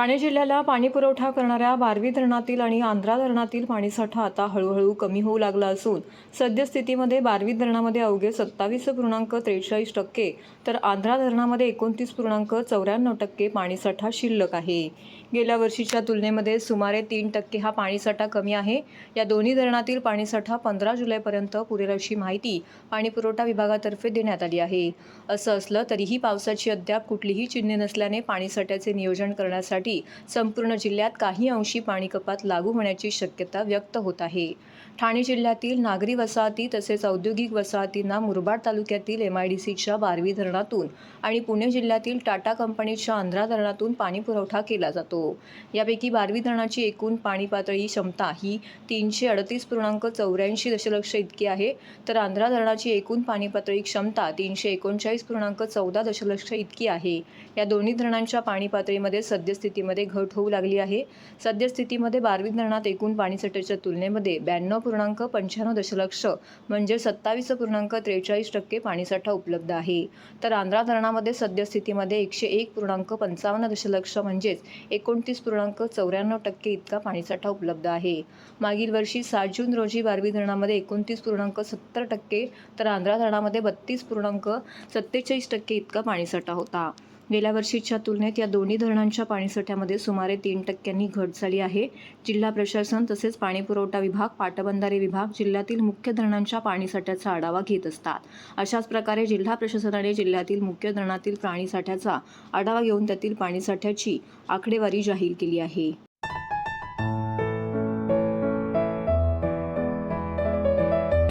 ठाणे जिल्ह्याला पाणी पुरवठा करणाऱ्या बारवी धरणातील आणि आंध्रा धरणातील पाणीसाठा आता हळूहळू कमी होऊ लागला असून सद्यस्थितीमध्ये बारवी धरणामध्ये अवघे सत्तावीस पूर्णांक त्रेचाळीस टक्के तर आंध्रा धरणामध्ये एकोणतीस पूर्णांक चौऱ्याण्णव टक्के पाणीसाठा शिल्लक आहे. गेल्या वर्षीच्या तुलनेमध्ये सुमारे तीन टक्के हा पाणीसाठा कमी आहे. या दोन्ही धरणातील पाणीसाठा पंधरा जुलैपर्यंत पुरेल अशी माहिती पाणीपुरवठा विभागातर्फे देण्यात आली आहे. असं असलं तरीही पावसाची अद्याप कुठलीही चिन्हे नसल्याने पाणीसाठ्याचे नियोजन करण्यासाठी संपूर्ण जिल्ह्यात काही अंशी पाणी कपात लागू होण्याची शक्यता व्यक्त होत आहे. ठाणे जिल्ह्यातील नागरी वसाहती तसेच औद्योगिक वसाहतींना मुरबाड तालुक्यातील एम आय डी सीच्या बारवी धरणातून आणि पुणे जिल्ह्यातील टाटा कंपनीच्या आंध्रा धरणातून पाणी पुरवठा केला जातो. यापैकी बारवी धरणाची एकूण पाणी पातळी क्षमता ही तीनशे अडतीस पूर्णांक चौऱ्याऐंशी दशलक्ष इतकी आहे. तर आंध्रा धरणाची एकूण पाणी पातळी क्षमता तीनशे एकोणचाळीस पूर्णांक चौदा दशलक्ष इतकी आहे. या दोन्ही धरणांच्या पाणी पातळीमध्ये सद्यस्थितीमध्ये घट होऊ लागली आहे. सद्यस्थितीमध्ये बारवी धरणात एकूण पाणीसाठ्याच्या तुलनेमध्ये ब्याण्णव पूर्णांक पंच्याण्णव दशलक्ष म्हणजे सत्तावीस पूर्णांक त्रेचाळीस टक्के पाणीसाठा उपलब्ध आहे. तर आंध्रा धरणामध्ये सद्यस्थितीमध्ये एकशे एक पूर्णांक पंचावन्न दशलक्ष म्हणजेच एकोणतीस पूर्णांक चौऱ्याण्णव टक्के इतका पाणीसाठा उपलब्ध आहे. मागील वर्षी सात जून रोजी बारवी धरणामध्ये एकोणतीस पूर्णांक सत्तर टक्के तर आंध्रा धरणामध्ये बत्तीस पूर्णांक सत्तेचाळीस टक्के इतका पाणीसाठा होता. गेल्या वर्षीच्या तुलनेत या दोन्ही धरणांच्या पाणीसाठ्यामध्ये सुमारे तीन टक्क्यांनी घट झाली आहे. जिल्हा प्रशासन तसेच पाणीपुरवठा विभाग पाटबंधारे विभाग जिल्ह्यातील मुख्य धरणांच्या पाणीसाठ्याचा आढावा घेत असतात. अशाच प्रकारे जिल्हा प्रशासनाने जिल्ह्यातील मुख्य धरणातील पाणीसाठ्याचा आढावा घेऊन त्यातील पाणीसाठ्याची आकडेवारी जाहीर केली आहे.